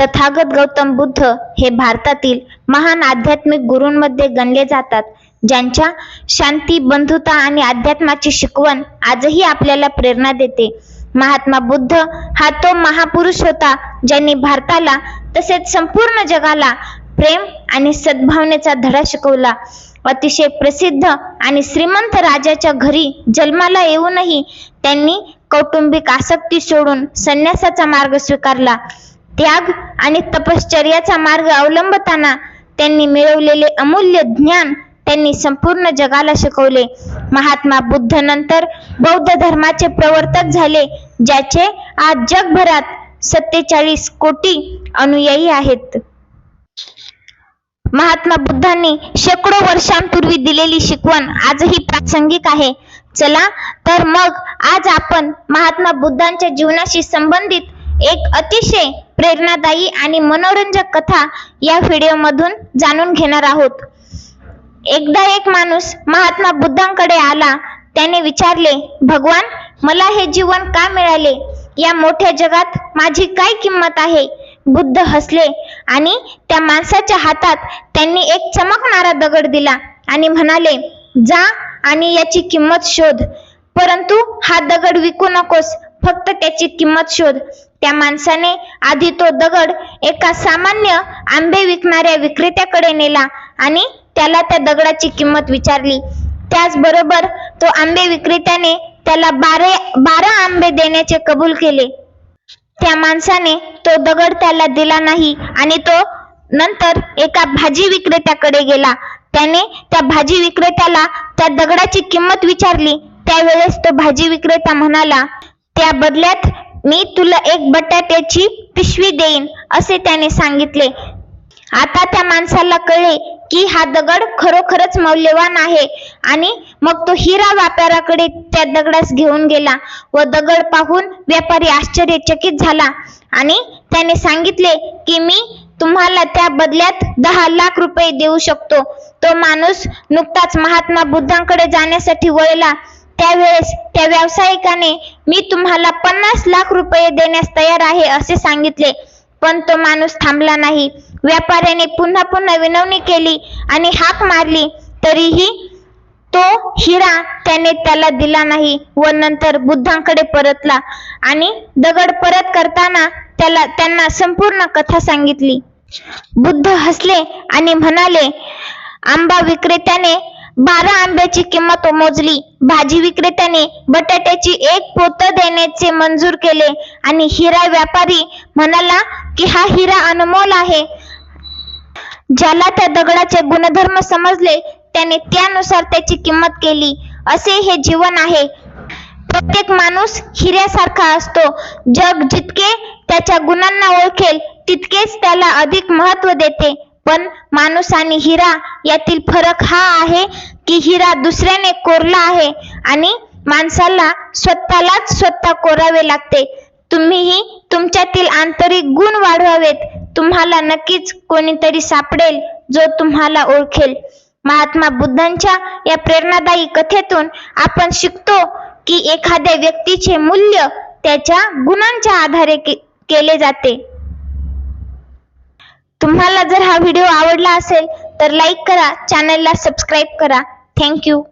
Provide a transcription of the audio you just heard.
तथागत गौतम बुद्ध हे भारतातील महान आध्यात्मिक गुरूंमध्ये गणले जातात. ज्यांच्या शांती बंधुता आणि अध्यात्माची शिकवण आजही आपल्याला प्रेरणा देते. महात्मा बुद्ध हा तो महापुरुष होता ज्यांनी भारताला तसेच संपूर्ण जगाला प्रेम आणि सद्भावनेचा धडा शिकवला. अतिशय प्रसिद्ध आणि श्रीमंत राजाच्या घरी जन्माला येऊनही त्यांनी कौटुंबिक आसक्ती सोडून संन्यासाचा मार्ग स्वीकारला. त्याग आणि तपश्चर्याचा मार्ग अवलंबताना त्यांनी मिळवलेले अमूल्य ज्ञान त्यांनी संपूर्ण जगाला शिकवले. महात्मा बुद्ध नंतर बौद्ध धर्माचे प्रवर्तक झाले ज्याचे आज जगभरात सत्तेचाळीस कोटी अनुयायी आहेत. महात्मा बुद्धांनी शेकडो वर्षांपूर्वी दिलेली शिकवण आजही प्रासंगिक आहे. चला तर मग आज आपण महात्मा बुद्धांच्या जीवनाशी संबंधित एक अतिशय प्रेरणादायी आणि मनोरंजक कथा या व्हिडिओमधून जाणून घेणार आहोत. एकदा एक माणूस महात्मा बुद्धांकडे आला त्याने विचारले भगवान मला हे जीवन का मिळाले? या मोठ्या जगात माझी काय किंमत आहे? बुद्ध हसले आणि त्या माणसाच्या हातात त्यांनी एक चमकणारा दगड दिला आणि म्हणाले जा आणि याची किंमत शोध. परंतु हा दगड विकू नकोस. फक्त त्याची किंमत शोध. त्या माणसाने आधी तो दगड एका सामान्य आंबे विकणाऱ्या विक्रेत्याकडे नेला आणि त्याला त्या दगडाची किंमत विचारली. त्याचबरोबर तो आंबे विक्रेत्याने त्याला बारा बारा आंबे देण्याचे कबूल केले. त्या माणसाने तो दगड त्याला दिला नाही आणि तो नंतर एका भाजी विक्रेत्याकडे गेला. त्याने त्या भाजी विक्रेत्याला त्या दगडाची किंमत विचारली. त्यावेळेस तो भाजी विक्रेता म्हणाला त्या बदल्यात मी तुला एक बटाट्याची पिशवी देईन असे त्याने सांगितले. आता त्या माणसाला कळले की हा दगड खरोखरच मौल्यवान आहे आणि मग तो हिरा व्यापाऱ्याकडे त्या दगडास घेऊन गेला व दगड पाहून व्यापारी आश्चर्यचकित झाला आणि त्याने सांगितले की मी तुम्हाला त्या बदल्यात दहा लाख रुपये देऊ शकतो. तो माणूस नुकताच महात्मा बुद्धांकडे जाण्यासाठी वळला. त्यावेळेस त्या व्यावसायिकाने मी तुम्हाला पन्नास लाख रुपये देण्यास तयार आहे असे सांगितले पण तो माणूस थांबला नाही. व्यापाऱ्याने पुन्हा पुन्हा विनवणी केली आणि हाक मारली तरीही तो हिरा त्याने त्याला दिला नाही व नंतर बुद्धांकडे परतला आणि दगड परत करताना त्याला त्यांना संपूर्ण कथा सांगितली. बुद्ध हसले आणि म्हणाले आंबा विक्रेत्याने बारा आंब्याची किंमत मोजली. भाजी विक्रेत्याने बटाट्याची एक पोत देण्याचे मंजूर केले आणि हिरा व्यापारी म्हणाला की हा हिरा अनमोल आहे. ज्याला त्या दगडाचे गुणधर्म समजले त्याने त्यानुसार त्याची किंमत केली. असे हे जीवन आहे. प्रत्येक माणूस हिऱ्यासारखा असतो. जग जितके त्याच्या गुणांना ओळखेल तितकेच त्याला अधिक महत्त्व देते. पण माणूस आणि हिरा यातील फरक हा आहे की हिरा दुसऱ्याने कोरला आहे आणि माणसाला स्वतःलाच स्वतः कोरावे लागते. तुम्हीही तुमच्यातील आंतरिक गुण वाढवावेत. तुम्हाला नक्कीच कोणीतरी सापडेल जो तुम्हाला ओळखेल. महात्मा बुद्धांच्या या प्रेरणादायी कथेतून आपण शिकतो की एखाद्या व्यक्तीचे मूल्य त्याच्या गुणांच्या आधारे के- केले जाते. तुम्हाला जर हा व्हिडिओ आवडला असेल तर लाईक करा चॅनलला सबस्क्राईब करा. थँक्यू